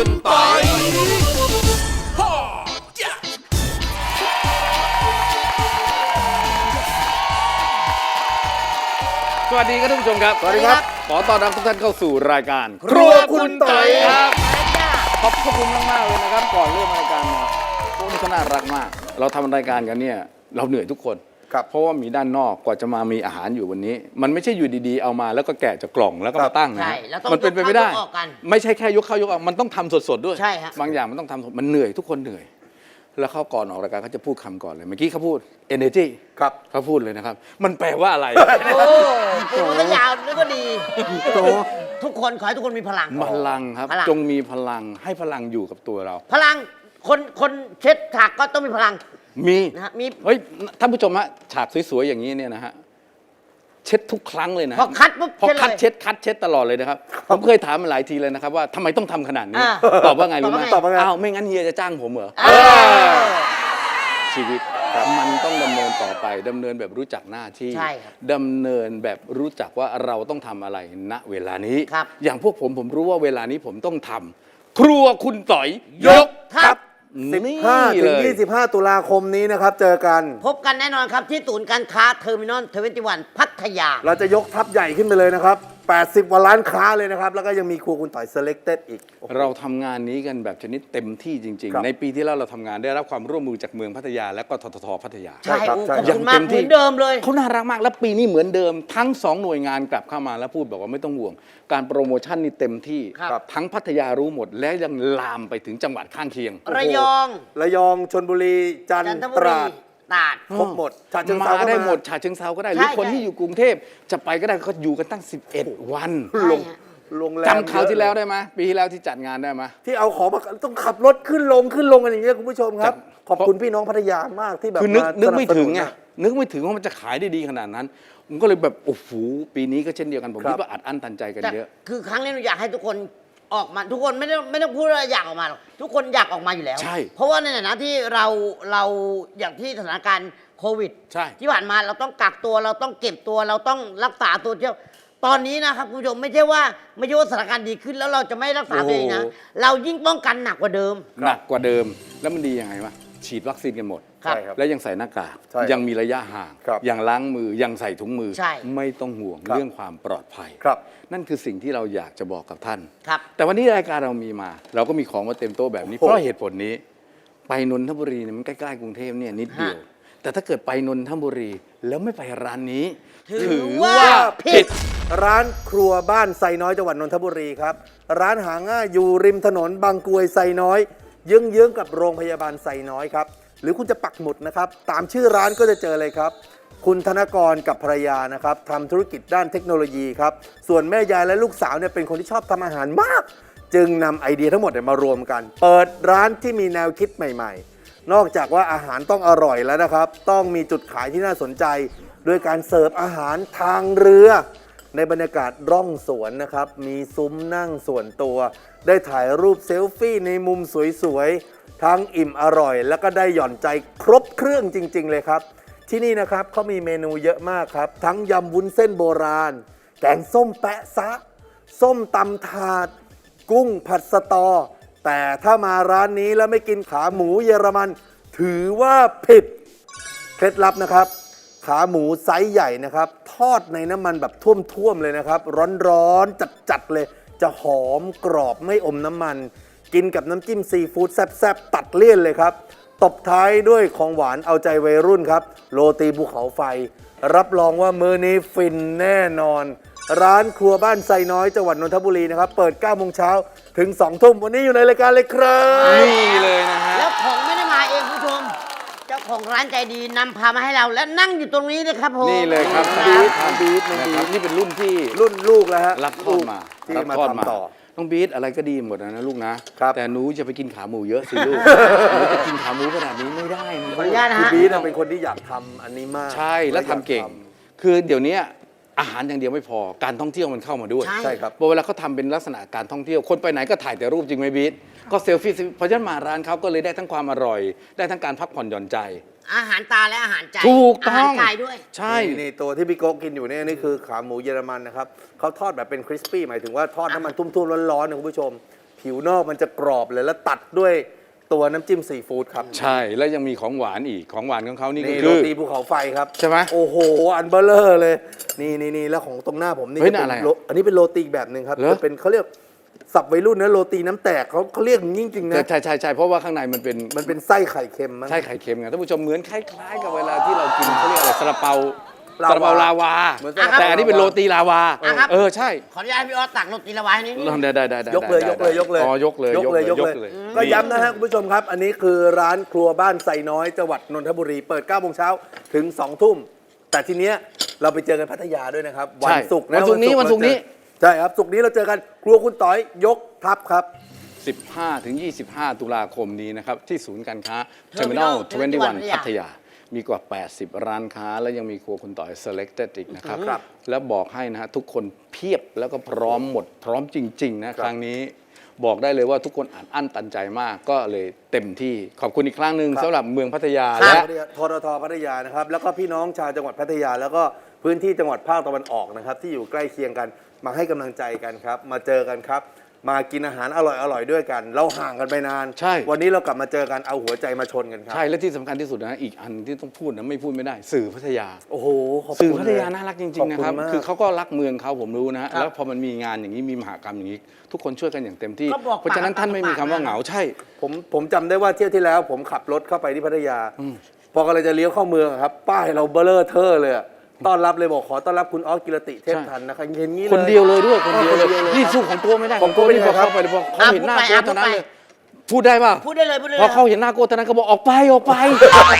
คุณปอยสวัสดีครับท่านผู้ชมครับ สวัสดีครับ ขอต้อนรับทุกท่านเข้าสู่รายการ ครัวคุณต่อยครับขอบพระคุณมากๆเลยนะครับ ก่อนเริ่มรายการมาพวกนี้เขาน่ารักมาก เราทำรายการกันเนี่ย เราเหนื่อยทุกคน ครับเพราะว่ามีด้านนอกกว่าจะมามีอาหารอยู่วันนี้ มันไม่ใช่อยู่ดีๆเอามาแล้วก็แกะจากกล่องแล้วก็มาตั้งนะใช่แล้วต้องมันเป็นไปไม่ได้ ยกเข้ายกออกกันไม่ใช่แค่ยกเข้ายกออกมันต้องทำสดๆด้วย ใช่ฮะ บางอย่างมันต้องทำสดมันเหนื่อยทุกคนเหนื่อย แล้วเขาก่อนออกรายการเขาจะพูดคำก่อนเลยเมื่อกี้เขาพูด energy ครับเขาพูดเลยนะครับ มันแปลว่าอะไร โอ้พูดแล้วยาวนึกว่าดีโตทุกคนขอให้ทุกคนมีพลังพลังครับ พลังจงมีพลังให้พลังอยู่กับตัวเรา พลังคนคนเช็ดฉากก็ต้องมีพลัง มีนะฮะมีเฮ้ยท่านผู้ชมฮะฉากสวยๆอย่างนี้เนี่ยนะฮะเช็ดทุกครั้งเลยนะพอคัดปุ๊บพอคัดเลยเช็ดคัดเช็ดตลอดเลยนะครับผมเคยถามมาหลายทีเลยนะครับว่าทำไมต้องทำขนาดนี้ อ่าตอบว่าไงรู้ไหมตอบว่าไง อ้าวไม่งั้นเฮียจะจ้างผมเหรอเออชีวิตมันต้องดำเนินต่อไปดำเนินแบบรู้จักหน้าที่ใช่ครับดำเนินแบบรู้จักว่าเราต้องทำอะไรณเวลานี้ ครับ อย่างพวกผมผมรู้ว่าเวลานี้ผมต้องทำครัวคุณต่อยยกครับนี่ 15ถึเลงย25 ตุลาคมนี้นะครับ เจอกัน พบกันแน่นอนครับที่ศูนย์การค้าเทอร์มินอลเทเวนตี้วันพัทยา เราจะยกทัพใหญ่ขึ้นไปเลยนะครับ 80กว่าล้านค้าเลยนะครับ แล้วก็ยังมีครัวคุณต่อย selected อีกโอ้โหเราทำงานนี้กันแบบชนิดเต็มที่จริง ครับ ๆ ในปีที่แล้วเราทำงานได้รับความร่วมมือจากเมืองพัทยาและก็ทททพัทยา ใช่ใช่ครับโอ้ใช่ ขอบอย่าคุงณมากเต็มเหที่มือนเดิมเลย เขาน่ารักมากและปีนี้เหมือนเดิม ทั้งสองหน่วยงานกลับเข้ามาแล้วพูดบอกว่าไม่ต้องห่วง การโปรโมชั่นนี่เต็มที่ ครับ ทั้งพัทยารู้หมดและยังลามไปถึงจังหวัดข้างเคียง ระยอง ระยองชนบุรีจันทจันร์ทตบุรีราด ตราด ครบหมดฉะเชิงมาเทราก็ได้มา หมดฉาเชิงเซาก็ได้หใช่รือคนใช่ที่อยู่กรุงเทพจะไปก็ได้ก็อยู่กันตั้ง 11 วันลงใช่ฮะโรงแรมจำคราวที่แล้วเยอะได้ไหมปีที่แล้วที่จัดงานได้ไหม ที่เอาของมาต้องขับรถขึ้นลงขึ้นลงกันอย่างเงี้ยคุณผู้ชมครับจัดขอบคุณพี่น้องพัทยามากที่แบบคือนึกานึกไม่ถึงสไงนับสนุนนึกไม่ถึงว่ามันจะขายได้ดีขนาดนั้น ผมก็เลยแบบโอ้โหปีนี้ก็เช่นเดียวกัน ผมครับ คิดว่าอัดอั้นตันใจกันแต่เยอะ คือครั้งนี้หนูอยากให้ทุกคน ออกมาทุกคนไม่ได้ไม่ต้องพูดว่าอยากออกมาหรอกทุกคนอยากออกมาอยู่แล้ว ใช่เพราะว่าในฐานะที่เราเราอย่างที่สถานการณ์โควิด ใช่ ที่ผ่านมาเราต้องกักตัวเราต้องเก็บตัวเราต้องรักษาตัวเที่ยวตอนนี้นะครับคุณผู้ชมไม่ใช่ว่าไม่ใช่ว่าสถานการณ์ดีขึ้นแล้วเราจะไม่รักษาตัวเองนะโอ้โห เรายิ่งป้องกันหนักกว่าเดิม หนักกว่าเดิมแล้วมันดียังไงวะ ฉีดวัคซีนกันหมด ครับ ใช่ครับ แล้วยังใส่หน้ากาก ใช่ครับยังมีระยะห่าง ครับ ยังล้างมือ ยังใส่ถุงมือ ใช่ ไม่ต้องห่วงครับเรื่องความปลอดภัย ครับ นั่นคือสิ่งที่เราอยากจะบอกกับท่าน ครับ แต่วันนี้รายการเรามีมา เราก็มีของมาเต็มโต๊ะแบบนี้ โอ้เพโหราะเหตุผลนี้ ไปนนทบุรีเนี่ยมันใกล้ๆกรุงเทพเนี่ยนิดเดียว ฮะ แต่ถ้าเกิดไปนนทบุรีแล้วไม่ไปร้านนี้ ถือว่าผิด ร้านครัวบ้านไซน้อยจังหวัดนนทบุรีครับ ร้านหาง่ายอยู่ริมถนนบางกรวยไซน้อย เยื้องๆกับโรงพยาบาลไซน้อยครับ หรือคุณจะปักหมุดนะครับ ตามชื่อร้านก็จะเจอเลยครับ คุณธนกรกับภรรยานะครับทำธุรกิจด้านเทคโนโลยีครับ ส่วนแม่ยายและลูกสาวเนี่ยเป็นคนที่ชอบทำอาหารมาก จึงนำไอเดียทั้งหมดเนี่ยมารวมกัน เปิดร้านที่มีแนวคิดใหม่ ๆ นอกจากว่าอาหารต้องอร่อยแล้วนะครับ ต้องมีจุดขายที่น่าสนใจด้วยการเสิร์ฟอาหารทางเรือ ในบรรยากาศร่องสวนนะครับ มีซุ้มนั่งส่วนตัว ได้ถ่ายรูปเซลฟี่ในมุมสวยๆ ทั้งอิ่มอร่อย แล้วก็ได้หย่อนใจครบเครื่องจริง ๆ เลยครับ ที่นี่นะครับเขามีเมนูเยอะมากครับ ทั้งยำวุ้นเส้นโบราณ แกงส้มแปะซะ ส้มตำถาด กุ้งผัดสตอ แต่ถ้ามาร้านนี้แล้วไม่กินขาหมูเยอรมัน ถือว่าผิด เคล็ดลับนะครับ ขาหมูไซส์ใหญ่นะครับ ทอดในน้ำมันแบบท่วมๆเลยนะครับ ร้อนๆจัดๆเลย จะหอมกรอบไม่อมน้ำมัน กินกับน้ำจิ้มซีฟู้ดแซ่บๆ ตัดเลี่ยนเลยครับ ตบท้ายด้วยของหวานเอาใจวัยรุ่นครับ โรตีภูเขาไฟ รับรองว่ามือนี้ฟินแน่นอน ร้านครัวบ้านไซน้อยจังหวัดนนทบุรีนะครับ เปิด9โมงเช้าถึง2ทุ่มวันนี้อยู่ในรายการเลยครับ นี่เลยนะฮะ แล้วของไม่ ของร้านใจดีนำพามาให้เราและนั่งอยู่ตรงนี้เลยครับผมนี่เลยครับน้องบี๊ดน้องบี๊ดน้องนะบี๊ครับดนี่เป็นรุ่นที่รุ่นลูกแล้วฮะรับทอดมาที่รับมาทอดมาทำต่อ น้องบีทอะไรก็ดีหมดนะลูกนะ ครับ แต่หนูจะไปกินขาหมูเยอะสิลูกหนูจะกินขาหมูขนาดนี้ไม่ได้นะขออนุญาตนะคือฮะ บีทเป็นคนที่อยากทำอันนี้มากใช่แล้วทำเก่งอยาคือเดี๋ยวนี้อาหารอย่างเดียวไม่พอการท่องเที่ยวมันเข้ามาด้วยใช่ ใช่ครับ พอเวลาเขาทำเป็นลักษณะการท่องเที่ยวคนไปไหนก็ถ่ายแต่รูปจริงไหมบีท ก็เซลฟี่เพราะฉะนั้นมาร้านเขาก็เลยได้ทั้งความอร่อย ได้ทั้งการพักผ่อนหย่อนใจ อาหารตาและอาหารใจถูกต้อง อาหารกายด้วย ใช่ นี่นี่ตัวที่พี่โก๊กกินอยู่เนี่ยนี่คือขาหมูเยอรมันนะครับเขาทอดแบบเป็นคริสปี้หมายถึงว่าทอดน้ำมันทุ่มๆร้อนๆนะคุณผู้ชม ผิวนอกมันจะกรอบเลยแล้วตัดด้วยตัวน้ำจิ้มซีฟู้ดครับใช่แล้วยังมีของหวานอีกของหวานของเขานี่ก็นี่คืโรอตีภูเขาไฟครับใช่ไหมโอ้โห อันเบลเลอร์เลย นี่นี่นี่แล้วของตรงหน้าผมนี่เฮ้ยจะน่าเป็อะไรนอะโรอันนี้เป็นโรตีอีกแบบหนึ่งครับเหรอ จะเป็นเขาเรียก สับวัยรุ่นนะโรตีน้ำแตกเขาเขาเรียกอย่างนี้จริงๆนะใช่ใช่ใช่เพราะว่าข้างในมันเป็นมันเป็นไส้ไข่เค็มมั้ง ไส้ไข่เค็มไงท่านผู้ชมเหมือนคล้ายๆ กับเวลาที่เรากินเขาเรียกอะไรซาลาเปาลาวา ซาลาเปาลาวา เหมือนซาลาเปา แต่อันนี้เป็นโรตีลาวา อะครับ เออใช่ขออนุญาตให้พี่ออสตักโรตีละวายให้นิดนึง ได้ได้ได้ได้ยกเลยได้ยกเลยยกเลยอ๋อยกเลยยกเลยยกเลย ก็ย้ำนะฮะคุณผู้ชมครับ อันนี้คือร้านครัวบ้านไซน้อยจังหวัดนนทบุรีเปิด9โมงเช้าถึง2ทุ่ม แต่ทีเนี้ยเราไปเจอกันพัทยาด้วยนะครับ วัใช่ศุกร์ะวันศุกร์นี้วันศุกร์นี้ ใช่ครับศุกร์นี้เราเจอกันครัวคุณต้อยยกทัพครับ 15 ถึง 25 ตุลาคมนี้นะครับ ที่ศูนย์การค้า Terminal Terminal 21 21 พัทยา มีกว่า 80 ร้านค้า และยังมีครัวคุณต่อย Selected อีกนะครับ ครับ แล้วบอกให้นะฮะทุกคนเพียบแล้วก็พร้อมหมดพร้อมจริง ๆ นะ ครั้งนี้บอกได้เลยว่าทุกคนอัดอั้นตันใจมากก็เลยเต็มที่ขอบคุณอีกครั้งหนึ่งครับสำหรับเมืองพัทยาและและ ทรทพัทยานะครับ แล้วก็พี่น้องชาวจังหวัดพัทยา แล้วก็พื้นที่จังหวัดภาคตะวันออกนะครับ ที่อยู่ใกล้เคียงกัน มาให้กำลังใจกันครับ มาเจอกันครับ มากินอาหารอร่อยๆด้วยกัน เราห่างกันไปนาน ใช่ วันนี้เรากลับมาเจอกันเอาหัวใจมาชนกันครับ ใช่และที่สำคัญที่สุดนะอีกอันที่ต้องพูดนะไม่พูดไม่ได้ สื่อพัทยา โอ้โหขอบคุณสื่อพัทยาเลน่ารักจขริองๆนะครับณมาก คือเขาก็รักเมืองเขาผมรู้นะฮะครับแล้วพอมันมีงานอย่างนี้มีมหากรรมอย่างนี้ ทุกคนช่วยกันอย่างเต็มที่ ก็บอกเพราะฉะนั้นปากท่านไม่มีคำว่าปากเหงาใช่ ผมผมจำได้ว่าเที่ยวที่แล้ว ผมขับรถเข้าไปที่พัทยา พอกำลังจะเลี้ยวเข้าเมืองอะครับ ป้ายเราเบลอเทอร์เลยอะ ต้อนรับเลยบอกขอต้อนรับคุณออสกิรติเทพใช่ทันนะครับเห็นงี้คนเดียวเลยด้วยคนเดียวเลยคนเดียวเลยนี่สู้ของตัวไม่ได้ของตัวนี่พอเป็นไงครับเข้าไปเลยพอเขาเห็นหน้าอะโก้พูดไปเท่านั้นอะเลยพูดได้ป่ะพูดได้เลยพูดได้เลยพอเขาเห็นหน้าโก้เท่านั้นก็บอกออกไปออกไปออกไป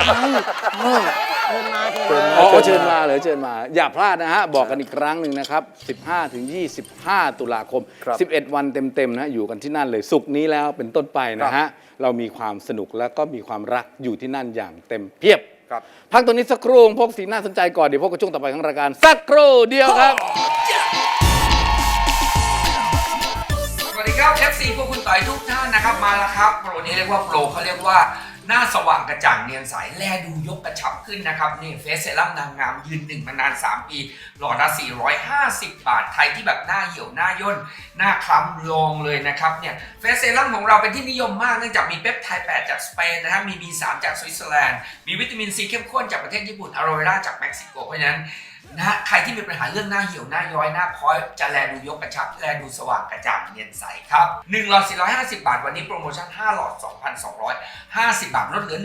เออเชิญมาเชิญเชิญมามาอ๋อเชิญมาเลยเชิญมา อย่าพลาดนะฮะ บอกกันอีกครั้งหนึ่งนะครับ 15ถึง25 ตุลาคมครับ11 วันเต็มๆนะอยู่กันที่นั่นเลยสุกร์นี้แล้วเป็นต้นไปนะฮะ เรามีความสนุกแล้วก็มีความรักอยู่ที่นั่นอย่างเต็มเพียบ ครับ พักตรงนี้สักครู่พบสีหน้าสนใจก่อนเดี๋ยวพบกับช่วงต่อไปของรายการสักครู่เดียวครับ สวัสดีครับ FC พวกคุณต่อยทุกท่านนะครับมาแล้วครับโปรนี้เรียกว่าโปรเขาเรียกว่า หน้าสว่างกระจ่างเนียนใสแลดูยกกระชับขึ้นนะครับนี่เฟสเซรั่มนางงามยืนหนึ่งมานาน 3 ปี หลอดละ450 บาท ใครที่แบบหน้าเหี่ยวหน้าย่น หน้าคล้ำลองเลยนะครับเนี่ยเฟสเซรั่มของเราเป็นที่นิยมมากเนื่องจากมีเปปไทด์8 จากสเปนนะฮะมี B3 จากสวิตเซอร์แลนด์มีวิตามินซีเข้มข้นจากประเทศญี่ปุ่นอะโรเวราจากเม็กซิโกเพราะฉะนั้น นะฮะใครที่มีปัญหาเรื่องหน้าเหี่ยวหน้าย้อยหน้าพ้อยจะแลดูยกกระชับแลดูสว่างกระจ่างเนียนใสครับ1หลอด 450 บาท วันนี้โปรโมชั่น 5 หลอด 2,250 บาทลดเหลือ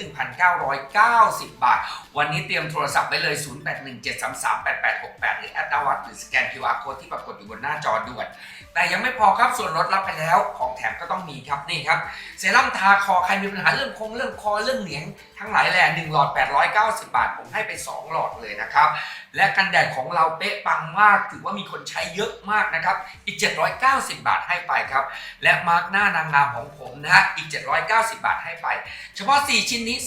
1,990 บาท วันนี้เตรียมโทรศัพท์ไว้เลย 0817338868 หรือแอดดาวัตหรือสแกน QR code ที่ปรากฏอยู่บนหน้าจอด่วน แต่ยังไม่พอครับส่วนลดรับไปแล้วของแถมก็ต้องมีครับนี่ครับเซรั่มทาคอใครมีปัญหาเรื่องคงเรื่องคอเรื่องเหนียงทั้งหลายแหล่1หลอด 890 บาท ผมให้ไป 2 หลอดเลยนะครับ และกันแดดของเราเป๊ะปังมากถือว่ามีคนใช้เยอะมากนะครับ อีก 790 บาทให้ไปครับ และมาร์กหน้านางงามของผมนะฮะอีก 790 บาทให้ไป เฉพาะ 4 ชิ้นนี้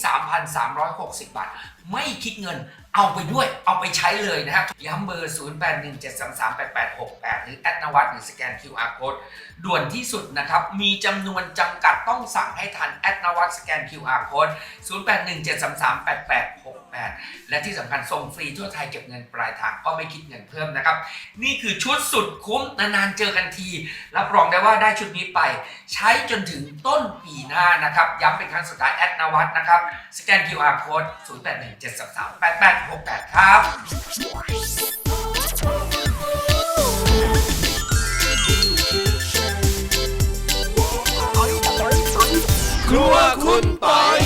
3,360 บาท ไม่คิดเงิน เอาไปด้วย เอาไปใช้เลยนะฮะย้ำเบอร์ 0817338868 หรือแอดนวัตหรือสแกน QR code ด่วนที่สุดนะครับ มีจำนวนจำกัดต้องสั่งให้ทันแอดนวัตสแกน QR code 0817338868 และที่สำคัญส่งฟรีทั่วไทยเก็บเงินปลายทางก็ไม่คิดเงินเพิ่มนะครับ นี่คือชุดสุดคุ้มนานๆเจอกันที รับรองได้ว่าได้ชุดนี้ไป ใช้จนถึงต้นปีหน้านะครับ ย้ำเป็นครั้งสุดท้ายแอดนวัตนะครับ สแกน QR code 081 1 7 3 3 8 8 6 8 ครับ ครัวคุณปอย